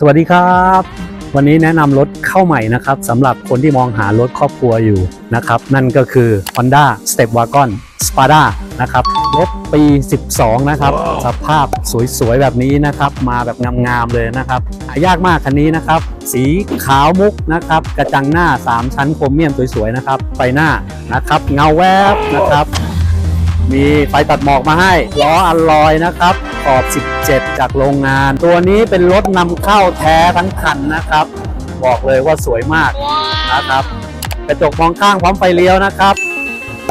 สวัสดีครับ วันนี้แนะนำรถเข้าใหม่นะครับสำหรับคนที่มองหารถครอบครัวอยู่นะครับ นั่นก็คือ Honda Step Wagon Spada นะครับรถปี 12 นะครับสภาพสวยๆ แบบนี้นะครับ มาแบบงามๆเลยนะครับหายากมากคันนี้นะครับ สีขาวมุกนะครับ กระจังหน้า 3 ชั้นโครเมียมสวยๆ นะครับไฟหน้านะครับ เงาแวบนะครับ มีไฟตัดหมอกมาให้ล้ออัลลอยนะครับ ขอบ 17 จากโรงงาน ตัวนี้เป็นรถนำเข้าแท้ทั้งคันนะครับ บอกเลยว่าสวยมากนะครับกระจกมองข้างพร้อมไฟเลี้ยวนะครับ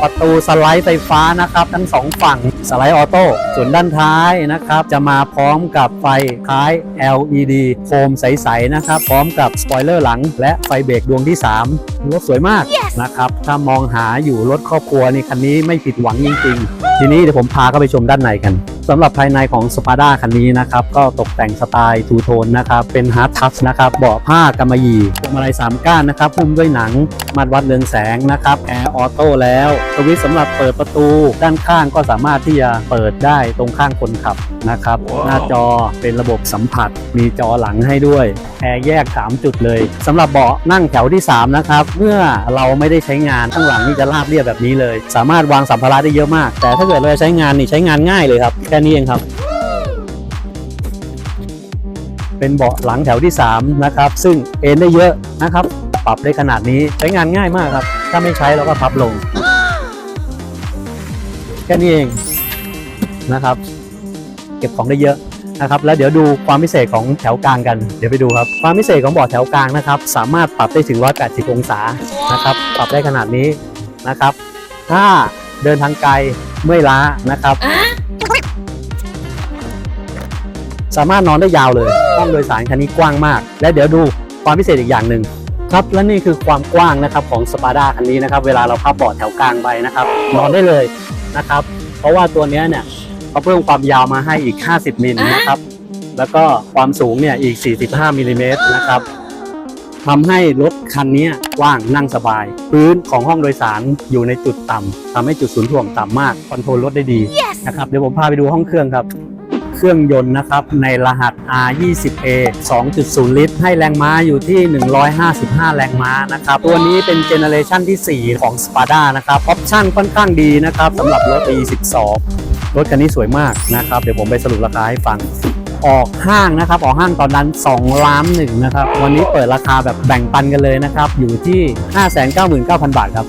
ประตูสไลด์ไฟฟ้านะครับ ทั้งสองฝั่งสไลด์ออโต้ส่วนด้านท้ายนะครับ จะมาพร้อมกับไฟท้าย LED โคมใส ๆ นะครับ พร้อมกับสปอยเลอร์หลัง และไฟเบรกดวงที่ 3 รถสวยมากนะครับ ถ้ามองหาอยู่รถครอบครัวนี่คันนี้ไม่ผิดหวังจริง ๆ ทีนี้เดี๋ยวผมพาเข้าไปชมด้านในกันสำหรับภายในของ Spada คันนี้นะครับ ก็ตกแต่งสไตล์ทูโทนนะครับ เป็นฮาร์ดทัชนะครับเบาะผ้ากำมะหยี่พวงมาลัยสามก้านนะครับหุ้มด้วยหนังมัดวัดเรืองแสงนะครับแอร์ออโต้แล้วสวิตช์สำหรับเปิดประตูด้านข้างก็สามารถที่จะเปิดได้ตรงข้างคนขับนะครับหน้าจอเป็นระบบสัมผัส มีจอหลังให้ด้วยแอร์แยก 3 จุดเลยสำหรับเบาะนั่งแถวที่ 3 นะครับ เมื่อเราไม่ได้ใช้งานข้างหลังนี่จะราบเรียบแบบนี้เลย สามารถวางสัมภาระได้เยอะมาก แต่ถ้าเกิดเราจะใช้งานนี่ใช้งานง่ายเลยครับแค่นี้เองครับเป็นเบาะหลังแถวที่ 3 นะครับ ซึ่งเอนได้เยอะนะครับ ปรับได้ขนาดนี้ใช้งานง่ายมากครับ ถ้าไม่ใช้เราก็พับลง แค่นี้เอง นะครับ เก็บของได้เยอะนะครับ แล้วเดี๋ยวดูความพิเศษของแถวกลางกัน เดี๋ยวไปดูครับ ความพิเศษของเบาะแถวกลางนะครับ สามารถปรับได้ถึง 180 องศานะครับ ปรับได้ขนาดนี้นะครับ ถ้าเดินทางไกลเมื่อยล้านะครับ สามารถนอนได้ยาวเลยห้องโดยสารคันนี้กว้างมาก และเดี๋ยวดูความพิเศษอีกอย่างหนึ่งครับและนี่คือความกว้างนะครับของสปาด้าคันนี้นะครับ เวลาเราพับเบาะแถวกลางไปนะครับ นอนได้เลยนะครับ เพราะว่าตัวเนี้ยเนี่ย เขาเพิ่มความยาวมาให้อีก 50มิลนะครับ แล้วก็ความสูงเนี่ยอีก 45มิลลิเมตรนะครับทำให้รถคันนี้กว้างนั่งสบาย พื้นของห้องโดยสารอยู่ในจุดต่ำทำให้จุดศูนย์ถ่วงต่ำมากคอนโทรลรถได้ดีนะครับเดี๋ยวผมพาไปดูห้องเครื่องครับเครื่องยนต์นะครับในรหัส R20A 2.0 ลิตร ให้แรงม้าอยู่ที่ 155 แรงม้านะครับ ตัวนี้เป็นเจเนอเรชันที่ 4 ของ Spada นะครับ ออปชั่นค่อนข้างดีนะครับสำหรับรถ E12 รถคันนี้สวยมากนะครับ เดี๋ยวผมไปสรุปราคาให้ฟัง ออกห้างนะครับ ออกห้างตอนนั้น2ล้านหนึ่งนะครับ วันนี้เปิดราคาแบบแบ่งปันกันเลยนะครับ อยู่ที่ 599,000 บาทครับ